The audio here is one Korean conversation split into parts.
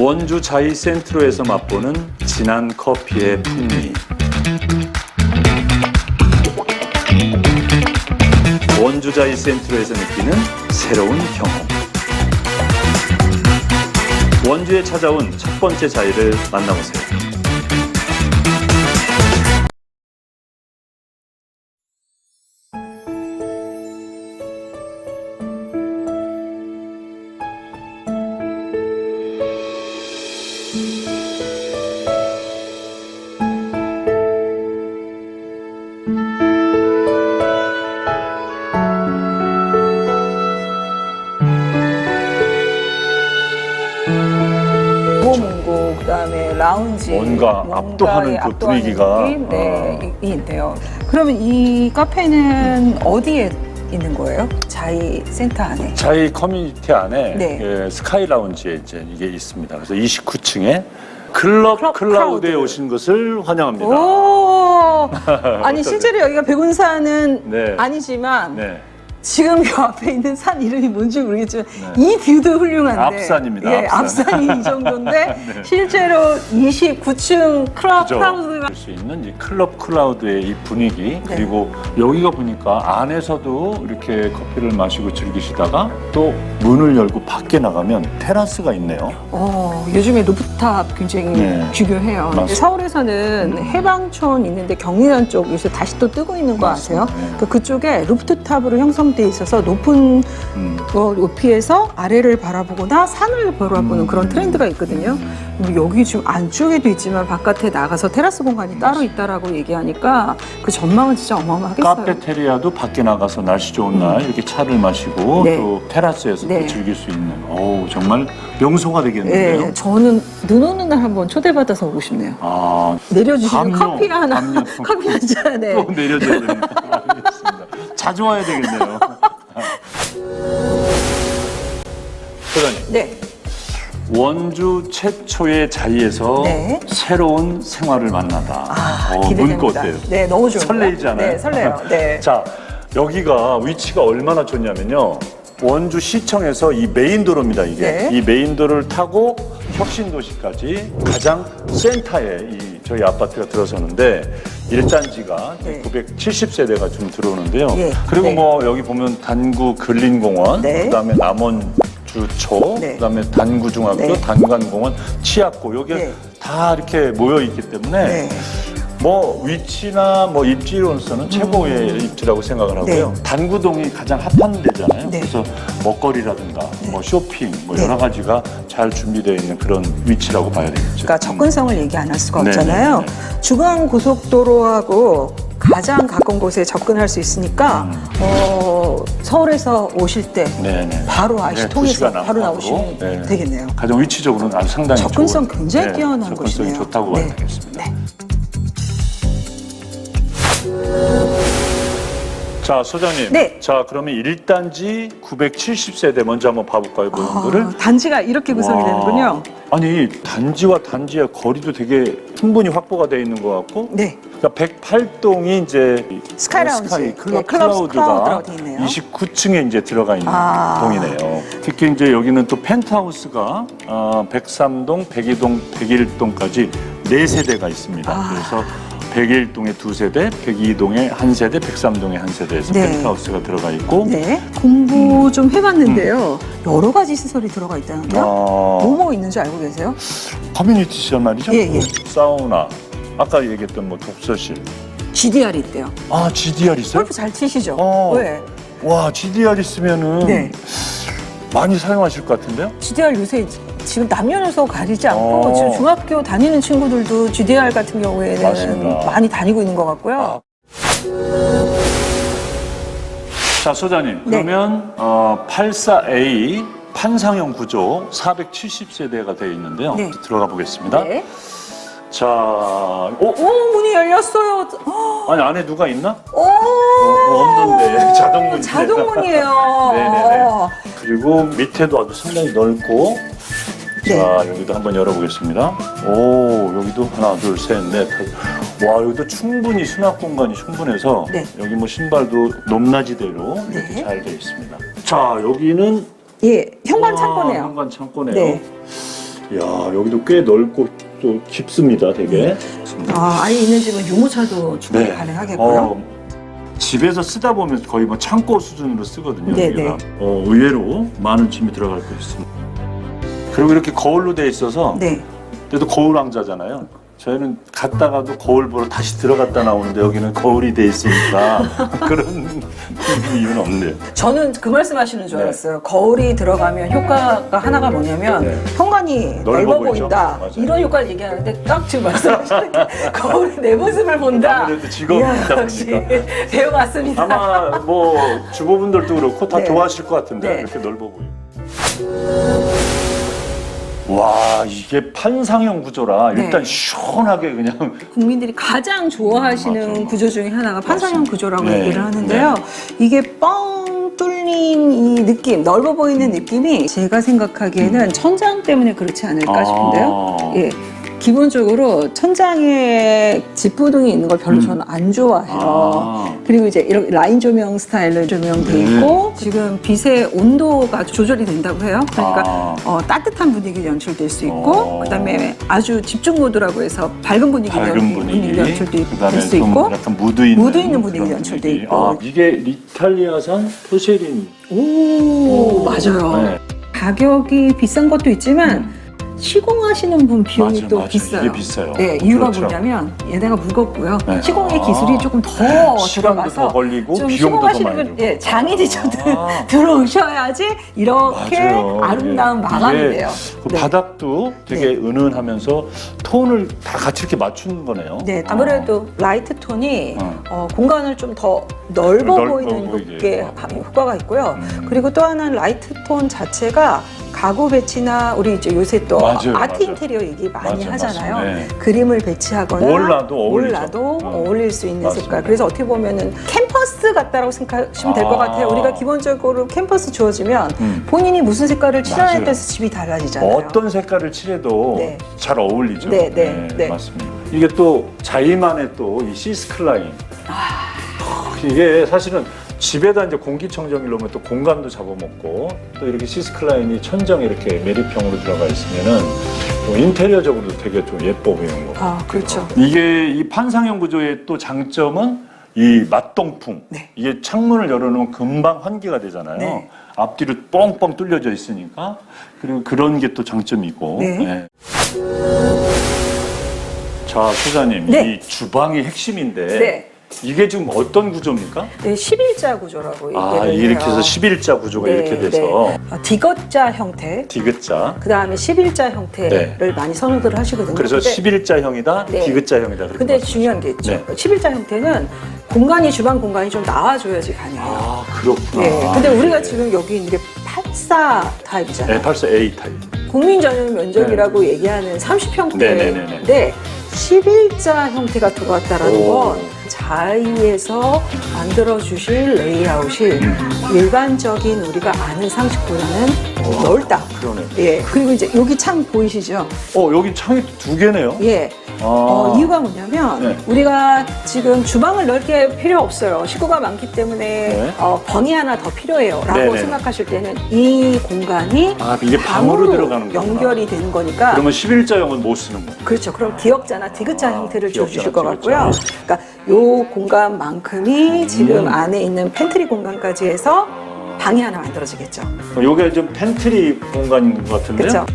원주 자이 센트로에서 맛보는 진한 커피의 풍미. 원주 자이 센트로에서 느끼는 새로운 경험. 원주에 찾아온 첫 번째 자이를 만나보세요. 라운지 뭔가 압도하는 그 압도하는 분위기가, 느낌? 네, 어. 이- 있는데요. 그러면 이 카페는 어디에 있는 거예요? 자이 센터 안에. 자이 커뮤니티 안에 네. 예, 스카이 라운지에 이제 이게 있습니다. 그래서 29층에 클럽 클럽 클라우드에 크라우드. 오신 것을 환영합니다. 오, 아니 실제로 여기가 백운산은 네. 아니지만 네. 지금 요 앞에 있는 산 이름이 뭔지 모르겠지만 이 뷰도 훌륭한데 네. 앞산입니다, 예, 앞산. 네. 앞산이 이 정도인데 실제로 29층 클럽 그죠? 크라우드가 볼수 있는 이 클럽 클라우드의 이 분위기 네. 그리고 여기가 보니까 안에서도 이렇게 커피를 마시고 즐기시다가 또 문을 열고 밖에 나가면 테라스가 있네요. 어, 요즘에 루프탑 굉장히 네. 중요해요. 근데 맞습니다. 서울에서는 해방촌 있는데 경리단 쪽 요새 다시 또 뜨고 있는 거 아세요? 맞습니다. 네. 그 그쪽에 루프탑으로 형성 돼 있어서 높은 음. 어, 높이에서 아래를 바라보거나 산을 바라보는 음. 그런 트렌드가 있거든요. 여기 지금 안쪽에도 있지만 바깥에 나가서 테라스 공간이 따로 있다라고 얘기하니까 그 전망은 진짜 어마어마하겠어요. 카페테리아도 밖에 나가서 날씨 좋은 날 이렇게 차를 마시고 네. 또 테라스에서 네. 또 즐길 수 있는 오 정말 명소가 되겠는데요. 네, 저는 눈 오는 날 한번 초대받아서 오고 싶네요. 아, 내려주시는 밤요, 커피 하나. 커피 한 잔에. 또 내려줘야 알겠습니다. 자주 와야 되겠네요. 소장님, 네. 원주 최초의 자리에서 네. 새로운 생활을 만나다. 아, 어, 기대됩니다. 문구 어때요? 네, 너무 좋은데. 설레이지 않아요? 네, 설레요. 네. 자, 여기가 위치가 얼마나 좋냐면요. 원주 시청에서 이 메인 도로입니다, 이게. 네. 이 메인 도로를 타고 혁신도시까지 가장 센터에 이 저희 아파트가 들어서는데 1단지가 네. 970세대가 좀 들어오는데요. 예. 그리고 네. 뭐 여기 보면 단구 근린공원, 네. 그다음에 남원 주초, 네. 그다음에 단구중학교, 네. 단관공원, 치악고 여기 네. 다 이렇게 모여 있기 때문에 네. 뭐 위치나 뭐 입지로서는 최고의 입지라고 생각을 하고요. 음. 네. 단구동이 가장 핫한 데잖아요. 네. 그래서 먹거리라든가 뭐 쇼핑 뭐 네. 여러 가지가 잘 준비되어 있는 그런 위치라고 봐야 되겠죠. 그러니까 접근성을 얘기 안 할 수가 네, 없잖아요. 네, 네. 중앙 고속도로하고 가장 가까운 곳에 접근할 수 있으니까 음. 어, 서울에서 오실 때 네 네. 바로 아이씨 네, 두 통해서 시간 바로 안팎으로, 나오시면 네. 되겠네요. 가장 위치적으로는 아주 상당히 접근성 좋은, 굉장히 네, 뛰어난 접근성이 곳이네요. 좋다고 네. 봐야 되겠습니다. 네. 자 소장님. 네. 자 그러면 1단지 970세대 먼저 한번 봐볼까요, 모형들을? 아, 단지가 이렇게 구성이 와. 되는군요. 아니 단지와 단지의 거리도 되게 충분히 확보가 되어 있는 것 같고 네. 그러니까 108동이 이제 스카이 라운지. 스카이 클럽 네, 클럽 클라우드가 클라우드라고 돼 있네요. 29층에 이제 들어가 있는 아. 동이네요. 특히 이제 여기는 또 펜트하우스가 어, 103동, 102동, 101동까지 네 세대가 있습니다. 아. 그래서 101동에 두 세대, 102동에 한 세대, 103동에 한 세대에서 네. 펜트하우스가 들어가 있고 네. 공부 좀 해봤는데요. 여러 가지 시설이 들어가 있다는데요. 음. 아, 뭐뭐 있는지 알고 계세요? 커뮤니티 시설 말이죠. 예, 예. 사우나, 아까 얘기했던 뭐 독서실. GDR이 있대요. 아, GDR 있어요? 골프 잘 치시죠? 어. 왜? 와, GDR 있으면은 네. 많이 사용하실 것 같은데요? GDR 요새 지금 남녀노소 가리지 않고 어. 지금 중학교 다니는 친구들도 GDR 같은 경우에는 맞습니다. 많이 다니고 있는 것 같고요. 아. 자, 소장님. 네. 그러면 어, 84A 판상형 구조 470세대가 되어 있는데요. 네. 들어가 보겠습니다. 네. 자, 오, 오 문이 열렸어요. 어, 아니 안에 누가 있나? 오 어, 없는데. 자동문이네요. 자동문이에요. 네네네. 그리고 밑에도 아주 상당히 넓고 네. 자 여기도 한번 열어보겠습니다. 오 여기도 하나 둘 셋 넷. 와 여기도 충분히 수납 공간이 충분해서 네. 여기 뭐 신발도 높낮이대로 이렇게 네. 잘 되어 있습니다. 자 여기는 예, 현관 와, 창고네요. 현관 창고네요. 네. 야 여기도 꽤 넓고 또 깊습니다, 되게. 아, 아예 있는 집은 유모차도 충분히 가능하겠고요. 어, 집에서 쓰다 보면 거의 뭐 창고 수준으로 쓰거든요. 네, 여기가. 네. 어, 의외로 많은 짐이 들어갈 거 있습니다. 그리고 이렇게 거울로 돼 있어서 네. 그래도 거울 왕자잖아요. 저희는 갔다가도 거울 보러 다시 들어갔다 나오는데 여기는 거울이 돼 있으니까 그런 이유는 없네요. 저는 그 말씀하시는 줄 네. 알았어요. 거울이 들어가면 효과가 하나가 뭐냐면 네. 현관이 넓어 넓어 보이죠? 보인다. 맞아요. 이런 효과를 얘기하는데 딱 지금 말씀하시는 게 거울이 내 모습을 본다. 아무래도 직업이 이야, 있다 역시 보니까. 배워왔습니다. 아마 뭐 주부분들도 그렇고 다 네. 좋아하실 것 같은데 네. 이렇게 넓어 보여. 와 이게 판상형 구조라 네. 일단 시원하게 그냥 국민들이 가장 좋아하시는 맞아요. 구조 중에 하나가 판상형. 구조라고 네, 얘기를 하는데요. 이게 뻥 뚫린 이 느낌, 넓어 보이는 느낌이 제가 생각하기에는 천장 때문에 그렇지 않을까 싶은데요. 아. 예. 기본적으로 천장에 집부등이 있는 걸 별로 음. 저는 안 좋아해요. 아. 그리고 이제 이렇게 라인 조명 스타일로 조명돼 네. 있고 지금 빛의 온도가 조절이 된다고 해요. 그러니까 아. 어, 따뜻한 분위기 연출될 수 있고 어. 그다음에 아주 집중 모드라고 해서 밝은 분위기, 밝은 연- 분위기, 연출될 그다음에 수 좀 있고 약간 무드 있는 무드 있는 분위기 그런 연출돼 분위기. 있고. 아, 이게 리탈리아산 포세린 오, 맞아요. 네. 가격이 비싼 것도 있지만 시공하시는 분 비용이 맞아요, 또 맞아요. 비싸요. 이게 비싸요. 네, 이유가 그렇죠. 뭐냐면 얘네가 무겁고요. 네. 시공의 아. 기술이 조금 더 시간도 들어가서 더 걸리고 좀 비용도 더 시공하시는 분, 들고. 예, 장애지처들 아. 들어오셔야지 이렇게 맞아요. 아름다운 이게- 마감이 이게 돼요. 그 네. 바닥도 되게 은은하면서 톤을 다 같이 이렇게 맞추는 거네요. 네, 아무래도 라이트 톤이 어. 어, 공간을 좀 더 넓어 넓어 보이는 보이게. 게 어. 효과가 있고요. 음. 그리고 또 하나는 라이트 톤 자체가 가구 배치나 우리 이제 요새 또 맞아요, 아트 맞아요. 인테리어 얘기 많이 맞아요, 하잖아요. 맞아요. 네. 그림을 배치하거나 뭘 놔도 어울리죠. 뭘 놔도 어. 어울릴 수 있는 맞습니다. 색깔. 그래서 어떻게 보면은 캠퍼스 같다라고 생각하시면 될 것 아. 같아요. 우리가 기본적으로 캠퍼스 주어지면 음. 본인이 무슨 색깔을 칠하냐에 맞아요. 따라서 집이 달라지잖아요. 어떤 색깔을 칠해도 네. 잘 어울리죠. 네, 네, 네. 맞습니다. 이게 또 자이만의 또 이 시스클라인. 아. 이게 사실은 집에다 이제 공기청정기를 놓으면 또 공간도 잡아먹고 또 이렇게 시스클라인이 천정에 이렇게 매립형으로 들어가 있으면은 또 인테리어적으로도 되게 좀 예뻐 보이는 거. 아, 그렇죠. 이게 이 판상형 구조의 또 장점은 이 맞동풍. 네. 이게 창문을 열어놓으면 금방 환기가 되잖아요. 네. 앞뒤로 뻥뻥 뚫려져 있으니까 그리고 그런 게 또 장점이고. 네. 자, 소장님, 네. 이 주방이 핵심인데 네. 이게 지금 어떤 구조입니까? 네, 11자 구조라고 얘기를 아, 해요. 이렇게 해서 11자 구조가 네, 이렇게 돼서 네. 어, 디귿자 형태, 디귿자. 그 다음에 11자 형태를 많이 선호들 하시거든요. 그래서 근데 11자형이다, 네. 디귿자형이다. 그렇게 근데 말씀하시죠. 중요한 게 있죠. 네. 11자 형태는 공간이 주방 공간이 좀 나와줘야지 가능해요. 아, 그렇구나. 네. 근데 우리가 네. 지금 여기 있는 게 84 타입이잖아요. 네, 84A 타입. 국민 전용 면적이라고 얘기하는 30평대인데 네 네네네. 11자 형태가 들어왔다라는 오. 건 자의에서 만들어 주실 레이아웃이 음. 일반적인 우리가 아는 상식보다는 넓다. 그러네. 예. 그리고 이제 여기 창 보이시죠? 어, 여기 창이 두 개네요. 예. 아. 어, 이유가 뭐냐면 네. 우리가 지금 주방을 넓게 필요 없어요. 식구가 많기 때문에 네. 어, 방이 하나 더 필요해요. 라고 네네네. 생각하실 때는 이 공간이 아, 이게 방으로 들어가는 거구나. 연결이 되는 거니까 그러면 11자형은 못 쓰는 거예요. 그렇죠. 그럼 기역자나 디귿자 아, 형태를 기역자나 주실 것. 같고요. 그러니까 요 공간만큼이 지금 음. 안에 있는 팬트리 공간까지 해서 방이 하나 만들어지겠죠. 요게 좀 팬트리 공간인 것 같은데요? 그렇죠.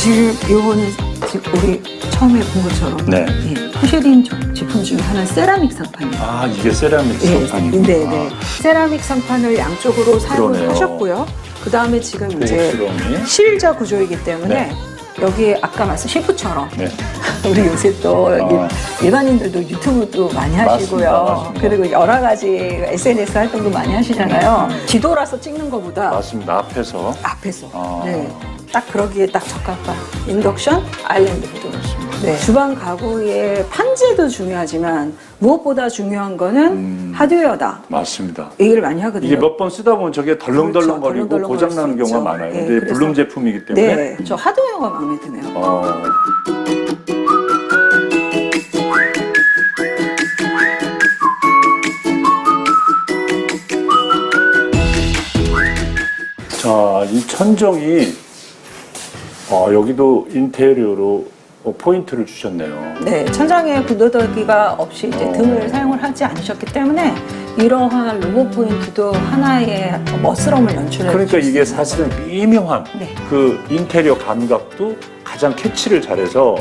지금 요거는 지금 우리 처음에 본 것처럼 네. 예, 포쉐린 제품 중에 하나는 세라믹 상판이에요. 아, 이게 세라믹 예, 상판이구나. 네, 네. 세라믹 상판을 양쪽으로 사용을 그러네요. 하셨고요. 그 다음에 지금 이제 베이스롬이. 실자 구조이기 때문에 네. 여기에 아까 말씀 셰프처럼 네. 우리 요새 또 아. 일반인들도 유튜브도 많이 맞습니다, 하시고요. 맞습니다. 그리고 여러 가지 SNS 활동도 많이 하시잖아요. 지도라서 찍는 것보다 맞습니다. 앞에서. 앞에서. 아. 네. 딱 그러기에 딱 적합한 인덕션 아일랜드 푸드. 네. 주방 가구의 판재도 중요하지만 무엇보다 중요한 거는 음. 하드웨어다. 맞습니다. 얘기를 많이 하거든요. 이게 몇 번 쓰다 보면 저게 덜렁덜렁거리고 그렇죠. 고장 나는 경우가 있죠. 많아요. 네, 근데 블룸 제품이기 때문에 네, 저 하드웨어가 마음에 드네요. 어, 이 천정이 아, 여기도 인테리어로 어, 포인트를 주셨네요. 네, 천장에 구더더기가 없이 이제 어. 등을 사용을 하지 않으셨기 때문에 이러한 로고 포인트도 하나의 멋스러움을 연출해 그러니까 이게 수 사실은 미묘한 네. 그 인테리어 감각도 가장 캐치를 잘해서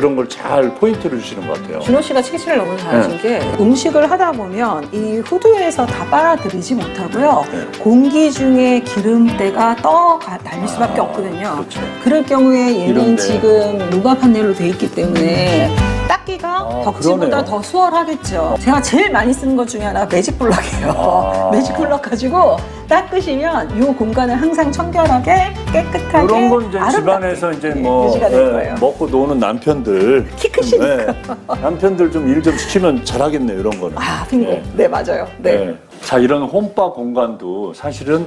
그런 걸 잘 포인트를 주시는 것 같아요. 준호 씨가 치키치를 너무 잘하신 네. 게 음식을 하다 보면 이 후드에서 다 빨아들이지 못하고요. 네. 공기 중에 기름때가 떠 가- 달릴 수밖에 아, 없거든요. 그렇죠. 그럴 경우에 얘는 이런데. 지금 누가 판넬로 돼 있기 때문에 닦기가 아, 그러네요. 더 수월하겠죠. 제가 제일 많이 쓰는 것 중에 하나 매직 블럭이에요. 아. 매직 블럭 가지고 닦으시면 이 공간을 항상 청결하게 깨끗하게 이런 건 이제 아름답게 집안에서 이제 네, 뭐 유지가 될 예, 거예요. 먹고 노는 남편들 키 크시니까. 네, 남편들 좀 일 좀 시키면 잘하겠네요 이런 거는. 아, 빙고. 네. 네, 맞아요. 네. 네. 자 이런 홈바 공간도 사실은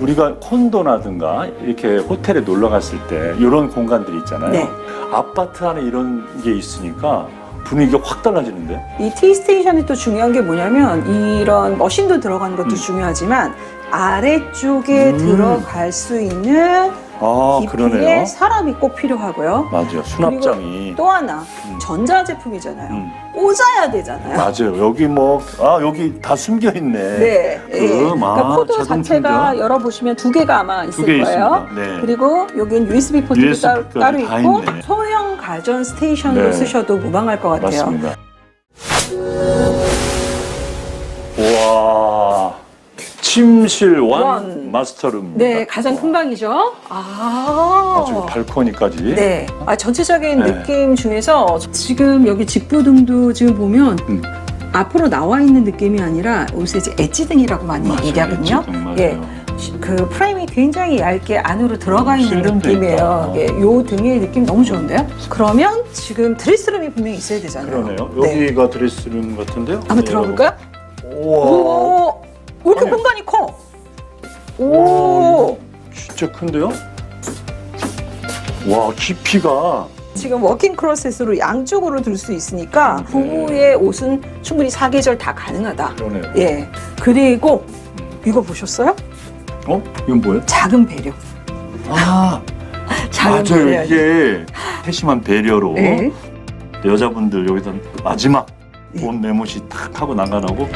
우리가 콘도나든가 이렇게 호텔에 놀러 갔을 때 이런 공간들이 있잖아요. 네. 아파트 안에 이런 게 있으니까 분위기가 확 달라지는데. 이 T스테이션이 또 중요한 게 뭐냐면 이런 머신도 들어가는 것도 음. 중요하지만 아래쪽에 음. 들어갈 수 있는 아 깊이의 그러네요. 사람이 꼭 필요하고요. 맞아요. 수납장이. 또 하나 음. 전자 제품이잖아요. 음, 꽂아야 되잖아요. 맞아요. 여기 뭐 아 여기 다 숨겨 있네. 네. 예. 음, 아, 그러니까 코드 자동 자체가 충전. 열어보시면 두 개가 아마 있을 두개 거예요. 있습니다. 네. 그리고 여긴 USB 포트도 USB 따로, 따로 다 있고 있네. 소형 가전 스테이션으로 네. 쓰셔도 무방할 것 같아요. 맞습니다. 와 침실 완, 완. 마스터룸. 네, 가장 큰 방이죠. 아. 아, 저기 발코니까지. 네. 아, 전체적인 네. 느낌 중에서 지금 여기 직부등도 지금 보면 음. 앞으로 나와 있는 느낌이 아니라 요새 이제 엣지등이라고 많이 맞아요. 얘기하거든요. 엣지등, 맞아요. 예. 그 프레임이 굉장히 얇게 안으로 들어가 있는 세련돼 느낌이에요. 예, 요 등의 느낌 너무 좋은데요? 그러면 지금 드레스룸이 분명히 있어야 되잖아요. 그러네요. 네. 여기가 드레스룸 같은데요? 한번 들어가 볼까요? 우와. 오, 왜 이렇게 아니. 공간이 커? 와, 오, 진짜 큰데요? 와 깊이가 지금 워킹 크로셋으로 양쪽으로 들 수 있으니까 네. 부부의 옷은 충분히 사계절 다 가능하다. 그러네요. 예. 그리고 이거 보셨어요? 어? 이건 뭐예요? 작은 배려. 아 작은 맞아요. 배려. 이게 세심한 배려로 예. 여자분들 여기서 마지막 예. 옷 내못이 탁 하고 나가라고